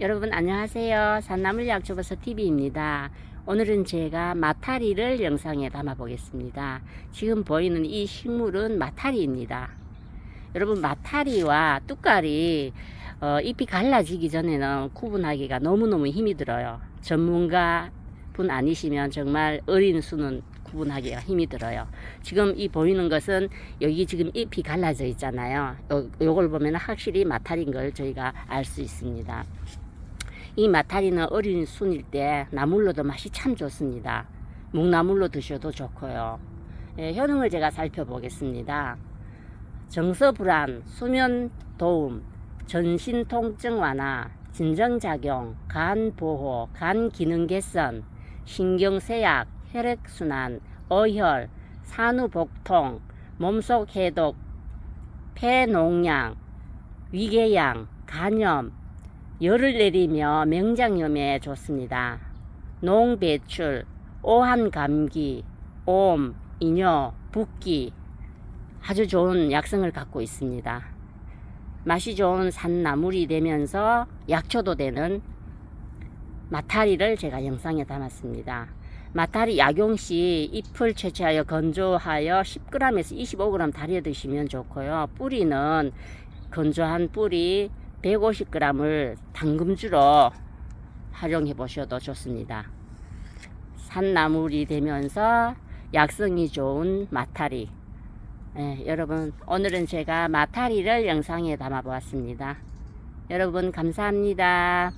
여러분 안녕하세요. 산나물 약초버섯 TV입니다. 오늘은 제가 마타리를 영상에 담아 보겠습니다. 지금 보이는 이 식물은 마타리입니다. 여러분 마타리와 뚝갈이 어, 잎이 갈라지기 전에는 구분하기가 너무너무 힘이 들어요. 전문가 분 아니시면 정말 어린 수는 구분하기가 힘이 들어요. 지금 이 보이는 것은 여기 지금 잎이 갈라져 있잖아요. 요, 요걸 보면 확실히 마타리인 걸 저희가 알 수 있습니다. 이 마타리는 어린 순일 때 나물로도 맛이 참 좋습니다. 묵나물로 드셔도 좋고요. 예, 효능을 제가 살펴보겠습니다. 정서 불안, 수면 도움, 전신 통증 완화, 진정 작용, 간 보호, 간 기능 개선, 신경 쇠약, 혈액 순환, 어혈, 산후 복통, 몸속 해독, 폐 농양, 위궤양, 간염, 열을 내리며 명장염에 좋습니다. 농배출, 오한 감기, 옴, 이뇨, 붓기 아주 좋은 약성을 갖고 있습니다. 맛이 좋은 산나물이 되면서 약초도 되는 마타리를 제가 영상에 담았습니다. 마타리 약용 시 잎을 채취하여 건조하여 10g에서 25g 달여 드시면 좋고요. 뿌리는 건조한 뿌리 150g을 당금주로 활용해 보셔도 좋습니다. 산나물이 되면서 약성이 좋은 마타리. 예, 여러분, 오늘은 제가 마타리를 영상에 담아 보았습니다. 여러분, 감사합니다.